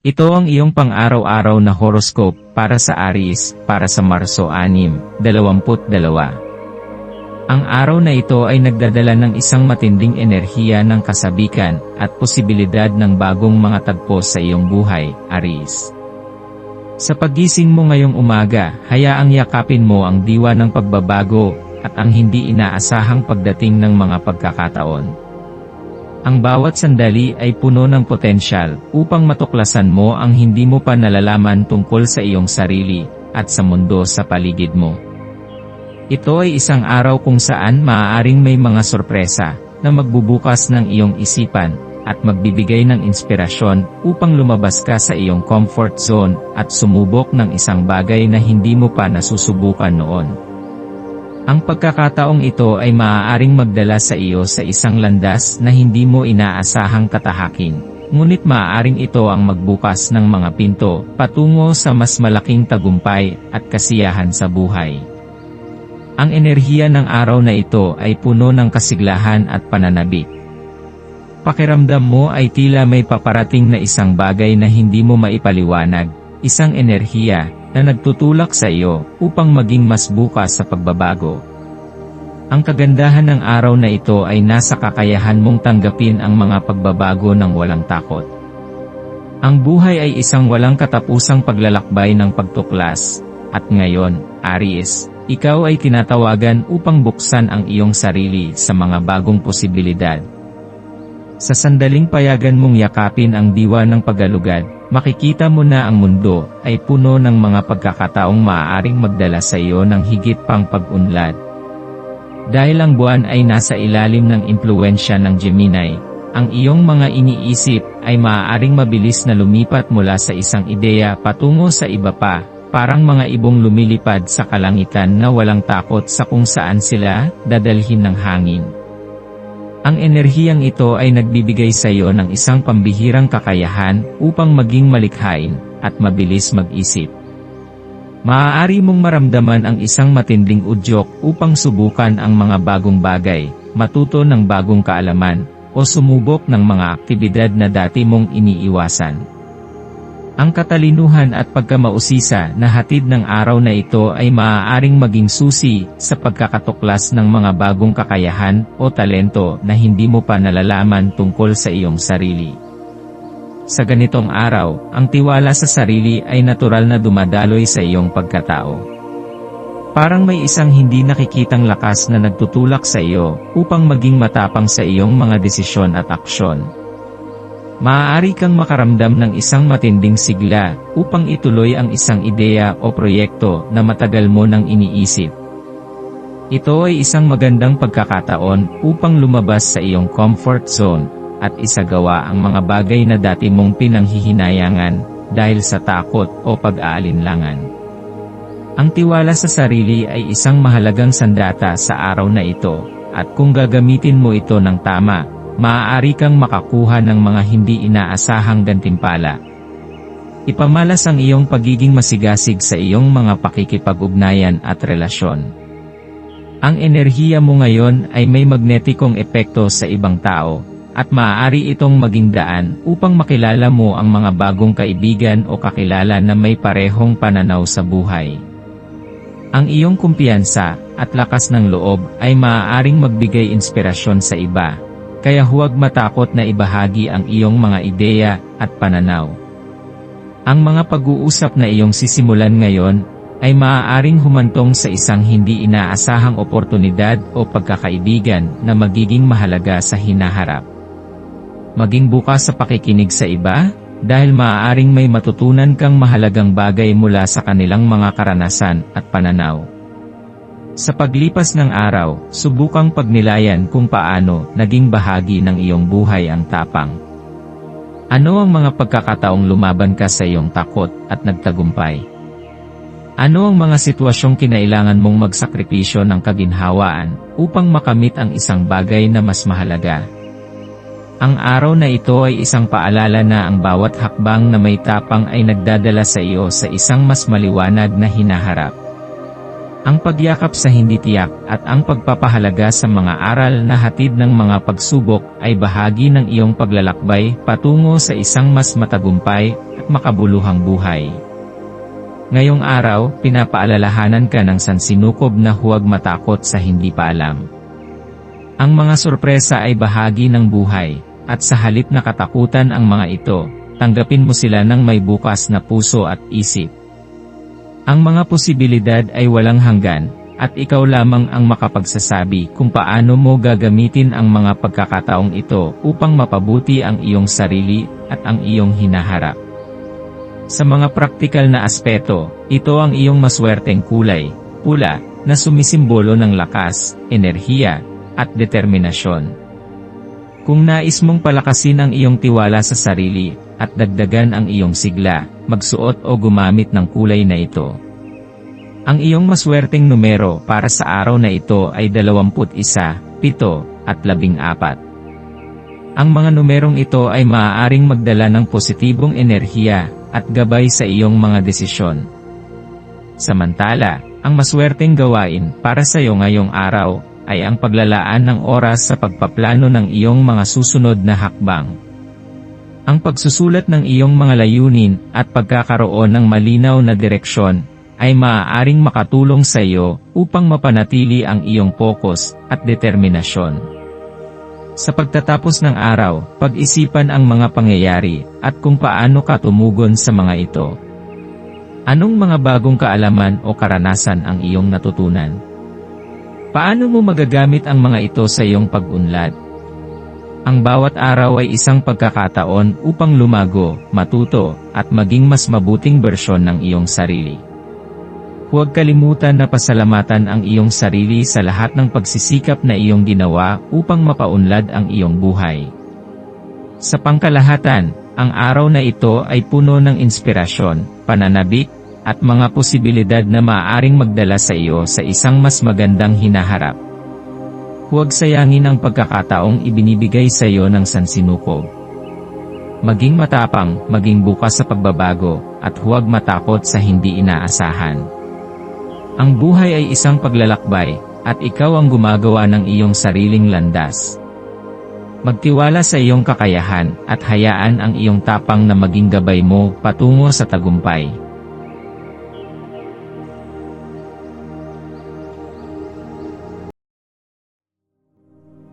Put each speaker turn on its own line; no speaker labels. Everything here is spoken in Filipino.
Ito ang iyong pang-araw-araw na horoscope para sa Aries para sa Marso 6, 22. Ang araw na ito ay nagdadala ng isang matinding enerhiya ng kasabikan at posibilidad ng bagong mga tagpo sa iyong buhay, Aries. Sa pagising mo ngayong umaga, hayaang yakapin mo ang diwa ng pagbabago at ang hindi inaasahang pagdating ng mga pagkakataon. Ang bawat sandali ay puno ng potensyal upang matuklasan mo ang hindi mo pa nalalaman tungkol sa iyong sarili at sa mundo sa paligid mo. Ito ay isang araw kung saan maaaring may mga sorpresa na magbubukas ng iyong isipan at magbibigay ng inspirasyon upang lumabas ka sa iyong comfort zone at sumubok ng isang bagay na hindi mo pa nasusubukan noon. Ang pagkakataong ito ay maaaring magdala sa iyo sa isang landas na hindi mo inaasahang katahakin. Ngunit maaaring ito ang magbukas ng mga pinto patungo sa mas malaking tagumpay at kasiyahan sa buhay. Ang enerhiya ng araw na ito ay puno ng kasiglahan at pananabik. Pakiramdam mo ay tila may paparating na isang bagay na hindi mo maipaliwanag, isang enerhiya na nagtutulak sa iyo upang maging mas bukas sa pagbabago. Ang kagandahan ng araw na ito ay nasa kakayahan mong tanggapin ang mga pagbabago ng walang takot. Ang buhay ay isang walang katapusang paglalakbay ng pagtuklas, at ngayon, Aries, ikaw ay tinatawagan upang buksan ang iyong sarili sa mga bagong posibilidad. Sa sandaling payagan mong yakapin ang diwa ng pagalugad, makikita mo na ang mundo ay puno ng mga pagkakataong maaaring magdala sa iyo ng higit pang pag-unlad. Dahil ang buwan ay nasa ilalim ng impluensya ng Gemini, ang iyong mga iniisip ay maaaring mabilis na lumipat mula sa isang ideya patungo sa iba pa, parang mga ibong lumilipad sa kalangitan na walang takot sa kung saan sila dadalhin ng hangin. Ang enerhiyang ito ay nagbibigay sa iyo ng isang pambihirang kakayahan upang maging malikhain at mabilis mag-isip. Maaari mong maramdaman ang isang matinding udyok upang subukan ang mga bagong bagay, matuto ng bagong kaalaman, o sumubok ng mga aktibidad na dati mong iniiwasan. Ang katalinuhan at pagkamausisa na hatid ng araw na ito ay maaaring maging susi sa pagkakatuklas ng mga bagong kakayahan o talento na hindi mo pa nalalaman tungkol sa iyong sarili. Sa ganitong araw, ang tiwala sa sarili ay natural na dumadaloy sa iyong pagkatao. Parang may isang hindi nakikitang lakas na nagtutulak sa iyo upang maging matapang sa iyong mga desisyon at aksyon. Maaari kang makaramdam ng isang matinding sigla upang ituloy ang isang ideya o proyekto na matagal mo nang iniisip. Ito ay isang magandang pagkakataon upang lumabas sa iyong comfort zone at isagawa ang mga bagay na dati mong pinanghihinayangan dahil sa takot o pag-aalinlangan. Ang tiwala sa sarili ay isang mahalagang sandata sa araw na ito, at kung gagamitin mo ito ng tama, maaari kang makakuha ng mga hindi inaasahang gantimpala. Ipamalas ang iyong pagiging masigasig sa iyong mga pakikipag-ugnayan at relasyon. Ang enerhiya mo ngayon ay may magnetikong epekto sa ibang tao, at maaari itong maging daan upang makilala mo ang mga bagong kaibigan o kakilala na may parehong pananaw sa buhay. Ang iyong kumpiyansa at lakas ng loob ay maaaring magbigay inspirasyon sa iba, kaya huwag matakot na ibahagi ang iyong mga ideya at pananaw. Ang mga pag-uusap na iyong sisimulan ngayon ay maaaring humantong sa isang hindi inaasahang oportunidad o pagkakaibigan na magiging mahalaga sa hinaharap. Maging bukas sa pakikinig sa iba, dahil maaaring may matutunan kang mahalagang bagay mula sa kanilang mga karanasan at pananaw. Sa paglipas ng araw, subukang pagnilayan kung paano naging bahagi ng iyong buhay ang tapang. Ano ang mga pagkakataong lumaban ka sa iyong takot at nagtagumpay? Ano ang mga sitwasyong kinailangan mong magsakripisyo ng kaginhawaan upang makamit ang isang bagay na mas mahalaga? Ang araw na ito ay isang paalala na ang bawat hakbang na may tapang ay nagdadala sa iyo sa isang mas maliwanag na hinaharap. Ang pagyakap sa hindi tiyak at ang pagpapahalaga sa mga aral na hatid ng mga pagsubok ay bahagi ng iyong paglalakbay patungo sa isang mas matagumpay at makabuluhang buhay. Ngayong araw, pinapaalalahanan ka ng sansinukob na huwag matakot sa hindi pa alam. Ang mga sorpresa ay bahagi ng buhay, at sa halip na katakutan ang mga ito, tanggapin mo sila ng may bukas na puso at isip. Ang mga posibilidad ay walang hanggan, at ikaw lamang ang makapagsasabi kung paano mo gagamitin ang mga pagkakataong ito upang mapabuti ang iyong sarili at ang iyong hinaharap. Sa mga praktikal na aspeto, ito ang iyong maswerteng kulay, pula, na sumisimbolo ng lakas, enerhiya, at determinasyon. Kung nais mong palakasin ang iyong tiwala sa sarili, at dagdagan ang iyong sigla, magsuot o gumamit ng kulay na ito. Ang iyong maswerteng numero para sa araw na ito ay 21, 7, at 14. Ang mga numerong ito ay maaaring magdala ng positibong enerhiya at gabay sa iyong mga desisyon. Samantala, ang maswerteng gawain para sa iyo ngayong araw ay ang paglalaan ng oras sa pagpaplano ng iyong mga susunod na hakbang. Ang pagsusulat ng iyong mga layunin at pagkakaroon ng malinaw na direksyon ay maaaring makatulong sa iyo upang mapanatili ang iyong focus at determinasyon. Sa pagtatapos ng araw, pag-isipan ang mga pangyayari at kung paano ka tumugon sa mga ito. Anong mga bagong kaalaman o karanasan ang iyong natutunan? Paano mo magagamit ang mga ito sa iyong pag-unlad? Ang bawat araw ay isang pagkakataon upang lumago, matuto, at maging mas mabuting bersyon ng iyong sarili. Huwag kalimutan na pasalamatan ang iyong sarili sa lahat ng pagsisikap na iyong ginawa upang mapaunlad ang iyong buhay. Sa pangkalahatan, ang araw na ito ay puno ng inspirasyon, pananabik, at mga posibilidad na maaaring magdala sa iyo sa isang mas magandang hinaharap. Huwag sayangin ang pagkakataong ibinibigay sa iyo ng sansinukob. Maging matapang, maging bukas sa pagbabago, at huwag matakot sa hindi inaasahan. Ang buhay ay isang paglalakbay, at ikaw ang gumagawa ng iyong sariling landas. Magtiwala sa iyong kakayahan, at hayaan ang iyong tapang na maging gabay mo patungo sa tagumpay.